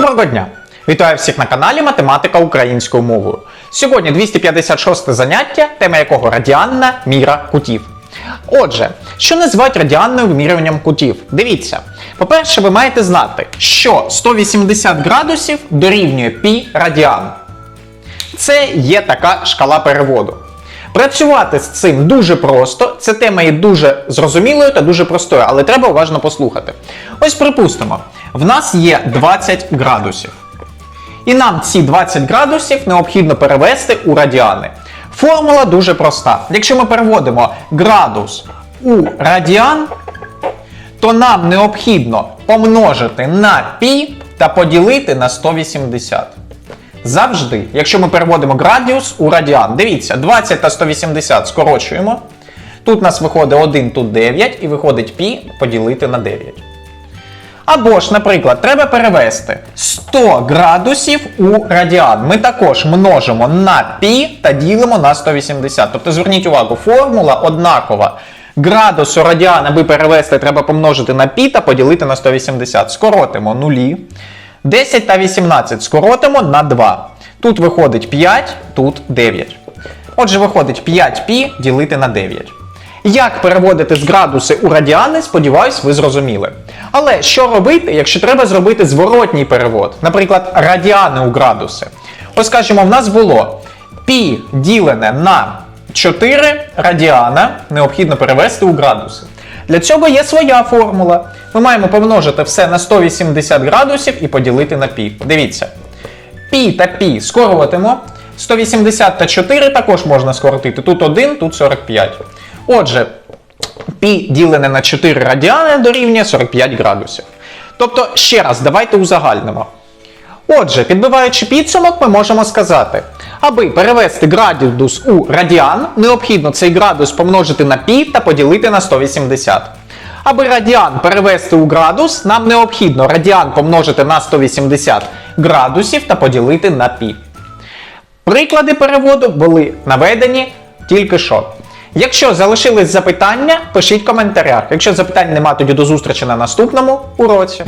Доброго дня! Вітаю всіх на каналі Математика українською мовою. Сьогодні 256 заняття, тема якого радіанна міра кутів. Отже, що називають радіанним вимірюванням кутів? Дивіться. По-перше, ви маєте знати, що 180 градусів дорівнює пі радіан. Це є така шкала переводу. Працювати з цим дуже просто, ця тема є дуже зрозумілою та дуже простою, але треба уважно послухати. Ось припустимо, в нас є 20 градусів. І нам ці 20 градусів необхідно перевести у радіани. Формула дуже проста. Якщо ми переводимо градус у радіан, то нам необхідно помножити на пі та поділити на 180. Завжди, якщо ми переводимо градіус у радіан, дивіться, 20 та 180 скорочуємо. Тут у нас виходить 1, тут 9, і виходить пі поділити на 9. Або ж, наприклад, треба перевести 100 градусів у радіан. Ми також множимо на пі та ділимо на 180. Тобто зверніть увагу, формула однакова. Градус у радіан, аби перевести, треба помножити на пі та поділити на 180. Скоротимо нулі. 10 та 18 скоротимо на 2. Тут виходить 5, тут 9. Отже, виходить 5π ділити на 9. Як переводити з градуси у радіани, сподіваюсь, ви зрозуміли. Але що робити, якщо треба зробити зворотній перевод, наприклад, радіани у градуси? Ось скажімо, в нас було π ділене на 4 радіана, необхідно перевести у градуси. Для цього є своя формула. Ми маємо помножити все на 180 градусів і поділити на пі. Дивіться. Пі та пі скоротимо. 180 та 4 також можна скоротити. Тут 1, тут 45. Отже, пі ділене на 4 радіани дорівнює 45 градусів. Тобто, ще раз, давайте узагальнимо. Отже, підбиваючи підсумок, ми можемо сказати, аби перевести градус у радіан, необхідно цей градус помножити на пі та поділити на 180. Аби радіан перевести у градус, нам необхідно радіан помножити на 180 градусів та поділити на пі. Приклади переводу були наведені тільки що. Якщо залишились запитання, пишіть в коментарях. Якщо запитань немає, тоді до зустрічі на наступному уроці.